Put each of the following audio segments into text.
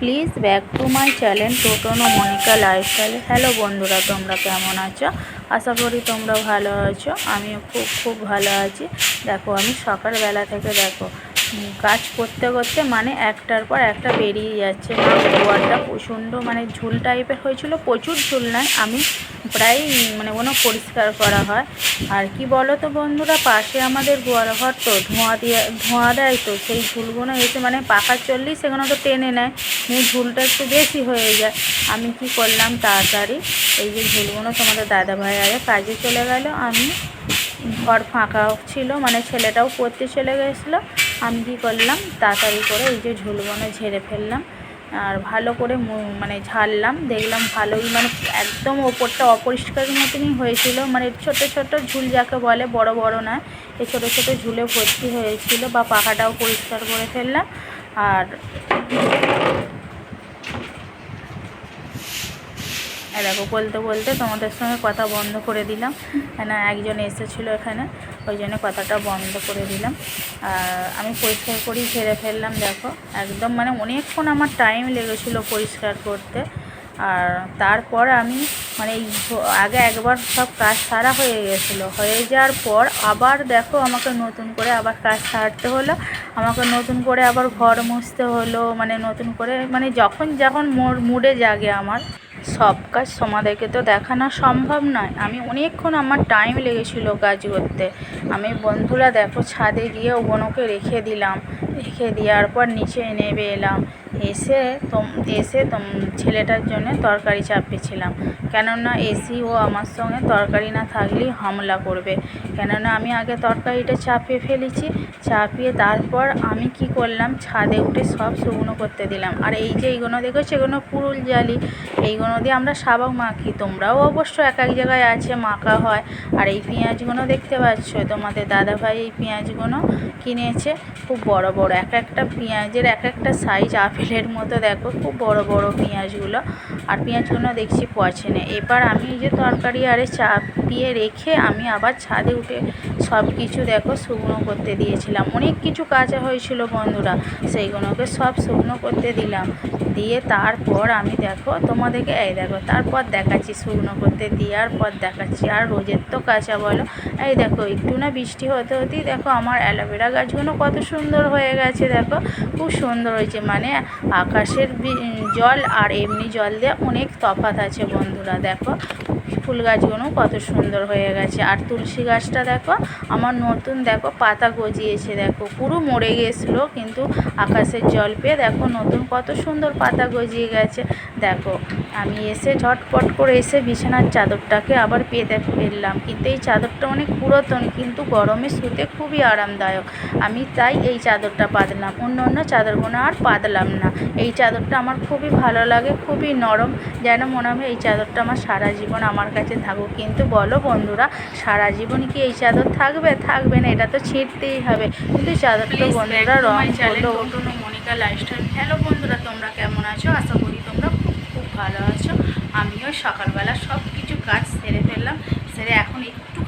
Please back to my channel Toton O Monika lifestyle. Hello বন্ধুরা, তোমরা কেমন আছো? আশা করি তোমরা ভালো আছো। আমিও খুব খুব ভালো আছি। দেখো, আমি সকালবেলা থেকে দেখো কাজ করতে করতে মানে একটার পর একটা বেরিয়ে যাচ্ছে। গোয়ারটা প্রচণ্ড মানে ঝুল টাইপের হয়েছিল, প্রচুর ঝুল নয়, আমি প্রায় মানে কোনো পরিষ্কার করা হয়। আর কি বলো তো বন্ধুরা, পাশে আমাদের ঘর তো, ধোঁয়া দিয়ে, ধোঁয়া দেয় তো, সেই ঝুলগুলো এসে মানে পাকা চললেই সেগুলো তো টেনে নেয়, নিয়ে ঝুলটা একটু বেশি হয়ে যায়। আমি কি করলাম তাড়াতাড়ি, এই যে ঝুলগুলো তোমাদের দাদা ভাই আগে কাজে চলে গেল, আমি ঘর ফাঁকা ছিল মানে ছেলেটাও পড়তে চলে গেছিল আমি কী করলাম, তাড়াতাড়ি করে এই যে ঝুলগুলো ঝেড়ে ফেললাম আর ভালো করে মানে ঝাড়লাম, দেখলাম ভালোই মানে একদম ওপরটা অপরিষ্কার মতনই হয়েছিল। মানে ছোট ছোট ঝুল যাকে বলে, বড় বড় না, এই ছোটো ছোটো ঝুলে ভর্তি হয়েছিল বা পাখাটাও পরিষ্কার করে ফেললাম। আর দেখো, বলতে বলতে তোমাদের সঙ্গে কথা বন্ধ করে দিলাম। না, একজন এসেছিল এখানে। ওই জন্য কথাটা বন্ধ করে দিলাম। আর আমি পরিষ্কার করেই ঝেড়ে ফেললাম, দেখো। একদম মানে অনেকক্ষণ আমার টাইম লেগেছিলো পরিষ্কার করতে। আর তারপর আমি মানে আগে একবার সব কাজ সারা হয়ে গেছিল। হয়ে যাওয়ার পর আবার দেখো আমাকে নতুন করে আবার কাজ সারতে হলো, আমাকে নতুন করে আবার ঘর মুছতে হলো মানে নতুন করে মানে যখন যখন মোর- মুডে জাগে আমার, সব কাজ তোমাদেরকে তো দেখানো সম্ভব নয়। আমি অনেকক্ষণ আমার টাইম লেগেছিলো কাজ করতে। আমি বন্ধুরা দেখো ছাদে গিয়ে ওগুলোকে রেখে দিলাম, রেখে দেওয়ার পর নিচে নেমে এলাম। এসে এসে তোম, ছেলেটার জন্য তরকারি চাপিয়েছিলাম। কেননা এসি ও আমার সঙ্গে তরকারি না থাকলেই হামলা করবে। কেননা আমি আগে তরকারিটা চাপিয়ে ফেলেছি, চাপিয়ে তারপর আমি কি করলাম? ছাদে উঠে সব শুকনো করতে দিলাম। আর এই যে এইগুলো দেখো, সেগুলো পুরুল জালি। এইগুলো দিয়ে আমরা সাবাক মাখি। তোমরাও অবশ্য এক এক জায়গায় আছে, মাখা হয়। আর এই পেঁয়াজগুলো দেখতে পাচ্ছ? তোমাদের দাদাভাই এই পেঁয়াজগুলো কিনেছে। খুব বড় বড়। এক একটা পেঁয়াজের এক একটা সাইজ আপেলের মতো দেখো খুব বড় বড় পেঁয়াজগুলো। আর পেঁয়াজগুলো দেখছি পচেনে এবার আমি যে তরকারি আরে চাপিয়ে রেখে আমি আবার ছাদে উঠে সব কিছু দেখো শুকনো করতে দিয়েছিলাম। অনেক কিছু কাঁচা হয়েছিল বন্ধুরা, সেইগুলোকে সব শুকনো করতে দিলাম। দিয়ে তারপর আমি দেখো তোমাদেরকে, এই দেখো, তারপর দেখাচ্ছি শুকনো করতে, দেওয়ার পর দেখাচ্ছি। আর রোজের তো কাঁচা বলো। এই দেখো, একটু না বৃষ্টি হতে হতেই দেখো আমার অ্যালোভেরা গাছগুলো কত সুন্দর হয়ে গেছে দেখো। খুব সুন্দর হয়েছে মানে আকাশের জল আর এমনি জল দিয়ে অনেক তফাৎ আছে বন্ধুরা দেখো। ফুল গাছগুলো কত সুন্দর হয়ে গেছে। আর তুলসী গাছটা দেখো, আমার নতুন দেখো পাতা গজিয়েছে দেখো, পুরো মরে গেছিল কিন্তু আকাশের জল পেয়ে দেখো নতুন কত সুন্দর পাতা গজিয়ে গেছে। দেখো, আমি এসে ঝটপট করে এসে বিছানার চাদরটাকে আবার পেতে ফেললাম। কিন্তু এই চাদরটা অনেক পুরাতন কিন্তু গরমে শুতে খুবই আরামদায়ক। আমি তাই এই চাদরটা পাতলাম, অন্য অন্য চাদরগুলো আর পাতলাম না। এই চাদরটা আমার খুবই ভালো লাগে, খুবই নরম, যেন মনে হবে এই চাদরটা আমার সারা জীবন আমার কাছে থাকুক কিন্তু বলো বন্ধুরা সারা জীবন কি এই চাদর থাকবে? থাকবে না এটা তো ছিঁড়তেই হবে। কিন্তু চাদরটা বন্ধুরা রং হলো। মনিকা লাইফস্টাইল হ্যালো বন্ধুরা তোমরা কেমন আছো? আশা করি তোমরা খুব খুব ভালো আছো। আমিও সকালবেলা সব কিছু কাজ সেরে ফেললাম। সেরে এখন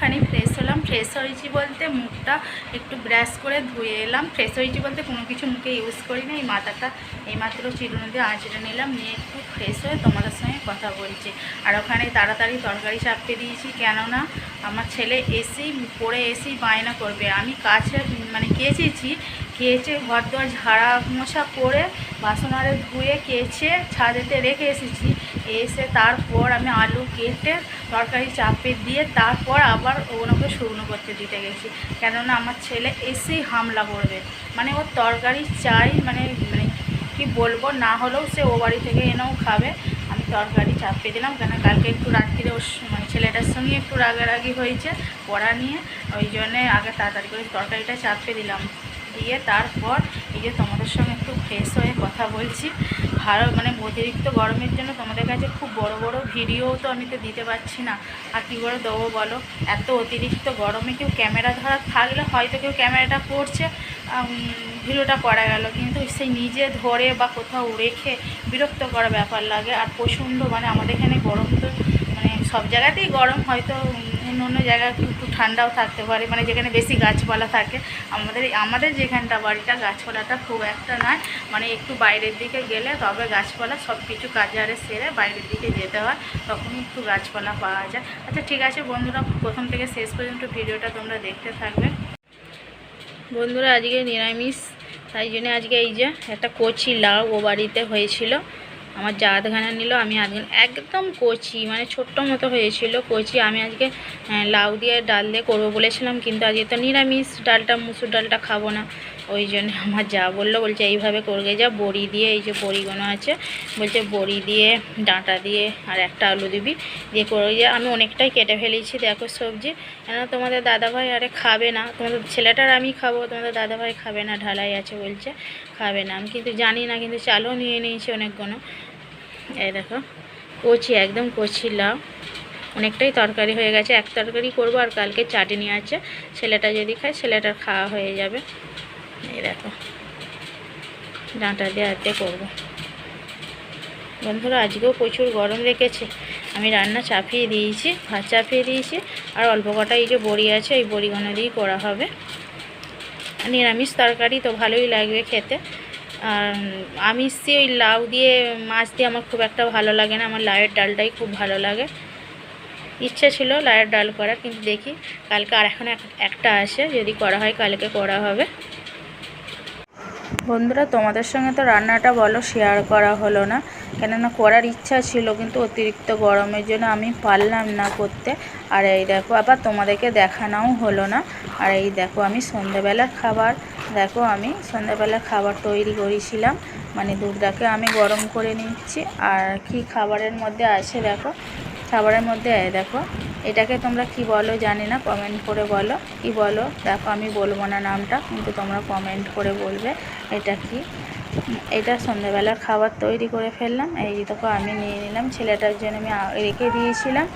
একটুখানি ফ্রেশ হলাম। ফ্রেশ হয়েছি বলতে মুখটা একটু ব্রাশ করে ধুয়ে এলাম। ফ্রেশ হয়েছি বলতে কোনো কিছু মুখে ইউজ করি না। এই মাথাটা এইমাত্র চিরুনি দিয়ে আঁচড়ে নিলাম। নিয়ে একটু ফ্রেশ হয়ে তোমাদের সঙ্গে কথা বলছি। আর ওখানে তাড়াতাড়ি তরকারি চাপতে দিয়েছি। কেননা আমার ছেলে এসেই পড়ে এসেই বায়না করবে। আমি কাছে মানে কেচেছি। কেচে ঘর দর ঝাড়া মশা করে বাসন আরে ধুয়ে, কেচে ছাদেতে রেখে এসেছি। এসে তারপর আমি আলু কেটে তরকারি চাপে দিয়ে তারপর আবার ওগুলোকে শুকনো করতে দিতে গেছি। কেননা আমার ছেলে এসেই হামলা করবে। মানে ওর তরকারি চাই মানে মানে কি বলব, না হলেও সে ও বাড়ি থেকে এনেও খাবে। আমি তরকারি চাপিয়ে দিলাম কেন কালকে একটু রাত্রিরে ওর মানে ছেলেটার সঙ্গে একটু রাগারাগি হয়েছে পড়া নিয়ে। ওই জন্যে আগে তাড়াতাড়ি করে তরকারিটা চাপিয়ে দিলাম। দিয়ে তারপর এই যে তোমাদের সঙ্গে একটু ফ্রেশ হয়ে কথা বলছি। ভালো মানে অতিরিক্ত গরমের জন্য তোমাদের কাছে খুব বড় বড় ভিডিও তো আমি তো দিতে পারছি না। আর কী করে দেবো বলো? এত অতিরিক্ত গরমে কেউ ক্যামেরা ধরা থাকলে হয়তো কেউ ক্যামেরাটা করছে ভিডিওটা করা গেল। কিন্তু সেই নিজে ধরে বা কোথাও রেখে বিরক্ত করা ব্যাপার লাগে। আর প্রচণ্ড মানে আমাদের এখানে গরম তো সব জায়গাতেই গরম, হয়তো অন্য অন্য জায়গায় একটু ঠান্ডাও থাকতে পারে মানে যেখানে বেশি গাছপালা থাকে। আমাদের আমাদের যেখানটা বাড়িটা গাছপালাটা খুব একটা নয় মানে একটু বাইরের দিকে গেলে তবে গাছপালা সব কিছু কাজারে সেরে বাইরের দিকে যেতে হয়, তখনই একটু গাছপালা পাওয়া যায়। আচ্ছা ঠিক আছে বন্ধুরা, প্রথম থেকে শেষ পর্যন্ত ভিডিওটা তোমরা দেখতে থাকবে। বন্ধুরা, আজকে নিরামিষ, তাই জন্য আজকে এই যে একটা কচি লাউ ও বাড়িতে হয়েছিল। আমার যা আধখানা নিল, আমি আধখানা একদম কচি মানে ছোট্ট মতো হয়েছিল কচি। আমি আজকে লাউ দিয়ে ডাল দিয়ে করব বলেছিলাম, কিন্তু আজকে তো নিরামিষ, ডালটা, মুসুর ডালটা খাব না। ওই জন্য আমার যা বলল, বলছে এইভাবে করবে, যা বড়ি দিয়ে, এই যে বড়িগুলো আছে, বলছে বড়ি দিয়ে, ডাঁটা দিয়ে আর একটা আলু দিবি, দিয়ে করে যা আমি অনেকটাই কেটে ফেলেছি, দেখো সবজি। কেন তোমাদের দাদাভাই আরে খাবে না, তোমাদের ছেলেটার আমি খাব, তোমাদের দাদাভাই খাবে না, ঢালাই আছে বলছে, খাবে না। আমি কিন্তু জানি না, কিন্তু চালও নিয়ে নিয়েছি অনেকগুলো এই দেখো, কচি, একদম কচি লাউ। অনেকটাই তরকারি হয়ে গেছে, এক তরকারি করব আর কালকে চাটনি আছে, ছেলেটা যদি খায়, ছেলেটার খাওয়া হয়ে যাবে। এই দেখো। ডাঁটা দিয়ে করব। বন্ধুরা, আজকেও প্রচুর গরম রেখেছে। আমি রান্না চাপিয়ে দিয়েছি, ভাত চাপিয়ে দিয়েছি, আর অল্প কটা এই যে বড়ি আছে এই বড়িগুলো দিয়েই করা হবে। আর নিরামিষ তরকারি তো ভালোই লাগবে খেতে। আর আমিষ দিয়ে ওই লাউ দিয়ে, মাছ দিয়ে আমার খুব একটা ভালো লাগে না। আমার লাউয়ের ডালটাই খুব ভালো লাগে। ইচ্ছা ছিল লাউয়ের ডাল করার, কিন্তু দেখি কালকে আর এখন এক- একটা আসে। যদি করা হয়, কালকে করা হবে। বন্ধুরা, তোমাদের সঙ্গে তো রান্নাটা বলো শেয়ার করা হলো না। কেননা করার ইচ্ছা ছিল, কিন্তু অতিরিক্ত গরমের জন্য আমি পারলাম না করতে। আর এই দেখো, আবার তোমাদেরকে দেখানোও হলো না। আর এই দেখো, আমি সন্ধ্যাবেলার খাবার, দেখো আমি সন্ধ্যাবেলার খাবার তৈরি করেছিলাম। মানে দুধটাকে আমি গরম করে নিচ্ছি। আর কি খাবারের মধ্যে আছে দেখো? খাবারের মধ্যে দেখো এটাকে তোমরা কি বলো জানি না কমেন্ট করে বলো। কি বলো? দেখো, আমি বলব না নামটা, কিন্তু তোমরা কমেন্ট করে বলবে এটা কি। এটা সন্ধ্যাবেলার খাবার তৈরি করে ফেললাম। এই দেখো, আমি নিয়ে নিলাম। ছেলেটার জন্য আমি রেখে দিয়েছিলাম।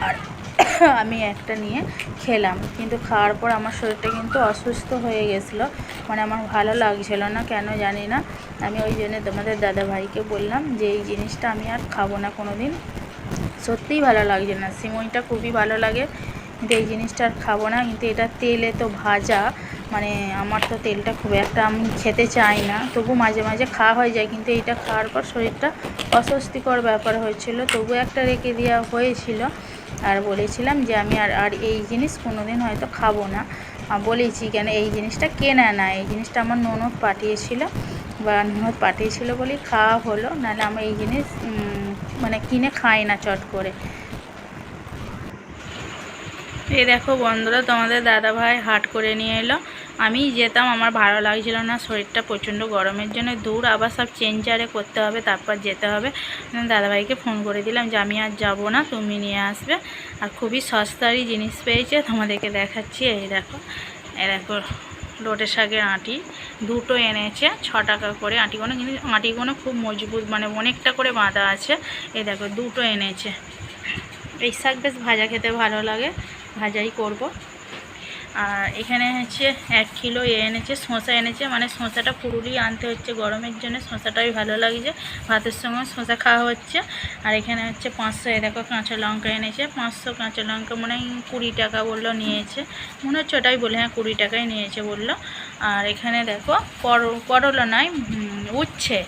আর আমি একটা নিয়ে খেলাম। কিন্তু খাওয়ার পর আমার শরীরটা কিন্তু অসুস্থ হয়ে গেছিল। মানে আমার ভালো লাগছিল না, কেন জানি না। আমি ওই জন্য তোমাদের দাদা ভাইকে বললাম যে, এই জিনিসটা আমি আর খাব না কোনো দিন সত্যিই ভালো লাগছে না। সিমইটা খুবই ভালো লাগে। কিন্তু এই জিনিসটা আর খাব না। কিন্তু এটা তেলে তো ভাজা মানে আমার তো তেলটা খুব একটা আমি খেতে চাই না। তবু মাঝে মাঝে খাওয়া হয়ে যায়। কিন্তু এইটা খাওয়ার পর শরীরটা অস্বস্তিকর ব্যাপার হয়েছিল। তবু একটা রেখে দেওয়া হয়েছিল। আর বলেছিলাম যে আমি আর আর এই জিনিস কোনো দিন হয়তো খাব না। বলেছি কেন এই জিনিসটা কেনা না এই জিনিসটা আমার ননদ পাঠিয়েছিল। বা ননদ পাঠিয়েছিল বলেই খাওয়া হলো। নাহলে আমি এই জিনিস মানে কিনে খাই না চট করে। এই দেখো বন্ধুরা, তোমাদের দাদা ভাই হাট করে নিয়ে এলো। আমি যেতাম, আমার ভালো লাগছিল না, শরীরটা প্রচণ্ড গরমের জন্য। দূর আবার সব চেঞ্জারে করতে হবে, তারপর যেতে হবে। দাদাভাইকে ফোন করে দিলাম যে, আমি আর যাব না, তুমি নিয়ে আসবে। আর খুবই সস্তারই জিনিস পেয়েছে, তোমাদেরকে দেখাচ্ছি। এই দেখো এই দেখো। লোটে শাকের আঁটি, দুটো এনেছে ছ টাকা করে আঁটিগুলো কিন্তু আঁটিগুলো খুব মজবুত মানে অনেকটা করে বাঁধা আছে। এই দেখো, দুটো এনেছে। এই শাক বেশ ভাজা খেতে ভালো লাগে, ভাজাই করব। এখানে হচ্ছে এক কিলো এ এনেছে, শসা এনেছে। মানে শসাটা পুরুলি আনতে হচ্ছে গরমের জন্য, শসাটাই ভালো লাগছে। ভাতের সঙ্গে শসা খাওয়া হচ্ছে। আর এখানে হচ্ছে পাঁচশো এ দেখো কাঁচা লঙ্কা এনেছে। পাঁচশো কাঁচা লঙ্কা মনে হয় কুড়ি টাকা বলল নিয়েছে। মনে হচ্ছে ওটাই বলে হ্যাঁ কুড়ি টাকাই নিয়েছে বলল। আর এখানে দেখো কর করলা নয় উচ্ছে।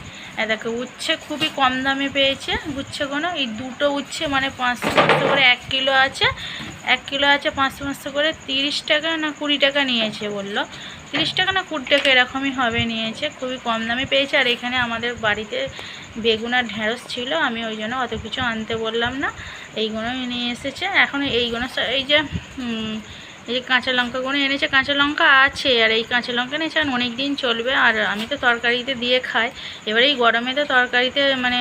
দেখো উচ্ছে খুবই কম দামে পেয়েছে। উচ্ছেগুলো এই দুটো উচ্ছে মানে পাঁচশো করে এক কিলো আছে। এক কিলো আছে পাঁচশো পাঁচশো করে তিরিশ টাকা না কুড়ি টাকা নিয়েছে বলল। তিরিশ টাকা না কুড়ি টাকা এরকমই হবে নিয়েছে, খুবই কম দামে পেয়েছে। আর এখানে আমাদের বাড়িতে বেগুন আর ঢেঁড়স ছিল, আমি ওই জন্য অত কিছু আনতে বললাম না। এইগুলোই নিয়ে এসেছে। এখন এইগুলো এই যে এই যে কাঁচা লঙ্কাগুলো এনেছে, কাঁচা লঙ্কা আছে, আর এই কাঁচা লঙ্কা এনেছে আর অনেক দিন চলবে, আর আমি তো তরকারিতে দিয়ে খাই। এবারে এই গরমে তো তরকারিতে মানে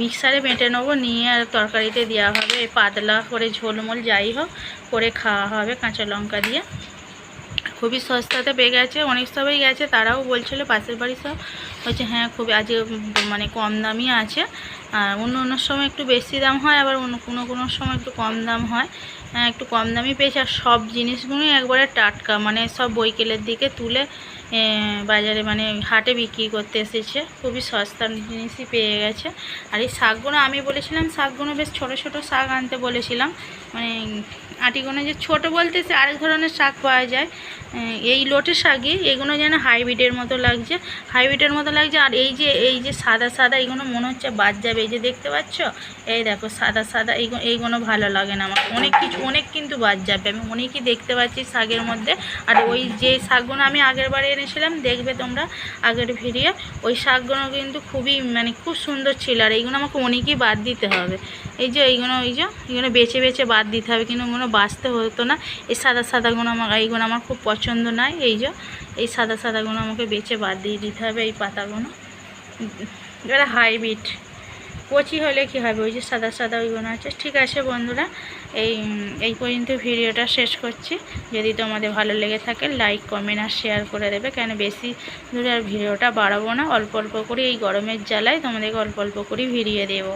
মিক্সারে বেটে নেব, নিয়ে আর তরকারিতে দেওয়া হবে পাতলা করে ঝোলমোল যাই হোক, করে খাওয়া হবে কাঁচা লঙ্কা দিয়ে। খুবই সস্তাতে পেয়ে গেছে, অনেক সবাই গেছে, তারাও বলছিল পাশের বাড়ি সব। বলছে হ্যাঁ খুবই আজ মানে কম দামই আছে। আর অন্য অন্য সময় একটু বেশি দাম হয়, আবার অন্য কোনো কোনো সময় একটু কম দাম হয়। হ্যাঁ একটু কম দামি পেয়েছি আর সব জিনিসগুলোই একবারে টাটকা মানে সব বৈকেলের দিকে তুলে বাজারে মানে হাটে বিক্রি করতে এসেছে। খুবই সস্তার জিনিসই পেয়ে গেছে। আর এই শাকগুলো আমি বলেছিলাম, শাকগুলো বেশ ছোট ছোট শাক আনতে বলেছিলাম। মানে আটিগুলো যে ছোট বলতে সে আরেক ধরনের শাক পাওয়া যায়। এই লোটে শাকই, এগুলো যেন হাইব্রিডের মতো লাগছে। হাইব্রিডের মতো লাগছে, আর এই যে এই যে সাদা সাদা, এগুলো মনে হচ্ছে বাদ যাবে। এই যে দেখতে পাচ্ছ? এই দেখো, সাদা সাদা এইগুলো এইগুলো ভালো লাগে না আমার। অনেক কিছু অনেক কিন্তু বাদ যাবে। আমি অনেকই দেখতে পাচ্ছি শাকের মধ্যে। আর ওই যে শাকগুলো আমি আগের বারে এনেছিলাম, দেখবে তোমরা আগের ভিডিও, ওই শাকগুলো কিন্তু খুবই মানে খুব সুন্দর ছিল। আর এইগুলো আমাকে অনেকই বাদ দিতে হবে। এই যে এইগুলো, এই যে, এইগুলো বেছে বেছে বাদ দিতে হবে, কিন্তু ওগুলো বাঁচতে হতো না। এই সাদা সাদাগুলো আমার এইগুলো আমার খুব পছন্দ নয়। এই যে, এই সাদা সাদাগুলো আমাকে বেছে বাদ দিয়ে দিতে হবে এই পাতাগুলো। এবারে হাইব্রিড। কচি হলে কি হবে? ওই যে সাদা সাদা ওইগুলো আছে। ঠিক আছে বন্ধুরা, এই এই পর্যন্ত ভিডিওটা শেষ করছি। যদি তোমাদের ভালো লেগে থাকে লাইক কমেন্ট আর শেয়ার করে দেবে। কেন বেশি দূরে আর ভিডিওটা বাড়াবো না। অল্প অল্প করে এই গরমের জ্বালায় তোমাদেরকে অল্প অল্প করে ভিডিও দেবো।